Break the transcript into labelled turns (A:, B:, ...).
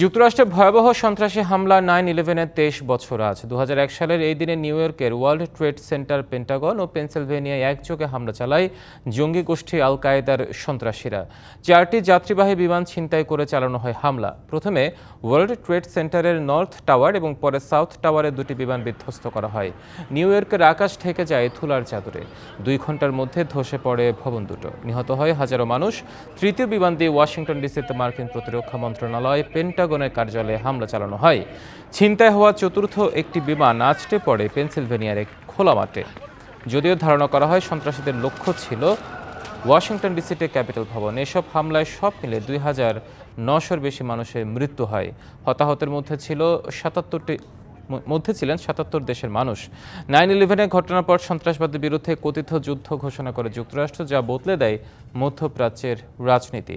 A: যুক্তরাষ্ট্রে ভয়াবহ সন্ত্রাসী হামলা নাইন ইলেভেনের তেইশ বছর আজ। দু হাজার এক সালের এই দিনে নিউ ইয়র্কের ওয়ার্ল্ড ট্রেড সেন্টার পেন্টাগন ও পেনসিলভেনিয়ায় একযোগে হামলা চালায় জঙ্গি গোষ্ঠী আল কায়েদার সন্ত্রাসীরা। চারটি যাত্রীবাহী বিমান ছিনতাই করে চালানো হয় হামলা। প্রথমে ওয়ার্ল্ড ট্রেড সেন্টারের নর্থ টাওয়ার এবং পরে সাউথ টাওয়ারের দুটি বিমান বিধ্বস্ত করা হয়। নিউ ইয়র্কের আকাশ ঠেকে যায় থুলার চাদরে। দুই ঘণ্টার মধ্যে ধসে পড়ে ভবন দুটো। নিহত হয় হাজারো মানুষ। তৃতীয় বিমান দিয়ে ওয়াশিংটন ডিসিতে মার্কিন প্রতিরক্ষা মন্ত্রণালয় পেন্টাগনের কার্যালয়ে হামলা চালানো হয়। ছিনতাই হওয়া চতুর্থ একটি বিমান আছড়ে পড়ে পেনসিলভেনিয়ার এক খোলা মাঠে। যদিও ধারণা করা হয় সন্ত্রাসীদের লক্ষ্য ছিল ওয়াশিংটন ডিসিতে ক্যাপিটাল ভবন এসব হামলায় সব মিলে দুই হাজার নশোর বেশি মানুষের মৃত্যু হয়। হতাহতের মধ্যে ছিল সাতাত্তরটি মধ্যে ছিলেন সাতাত্তর দেশের মানুষ। নাইন ইলেভেনের ঘটনার পর সন্ত্রাসবাদের বিরুদ্ধে কথিত যুদ্ধ ঘোষণা করে যুক্তরাষ্ট্র, যা বদলে দেয় মধ্যপ্রাচ্যের রাজনীতি।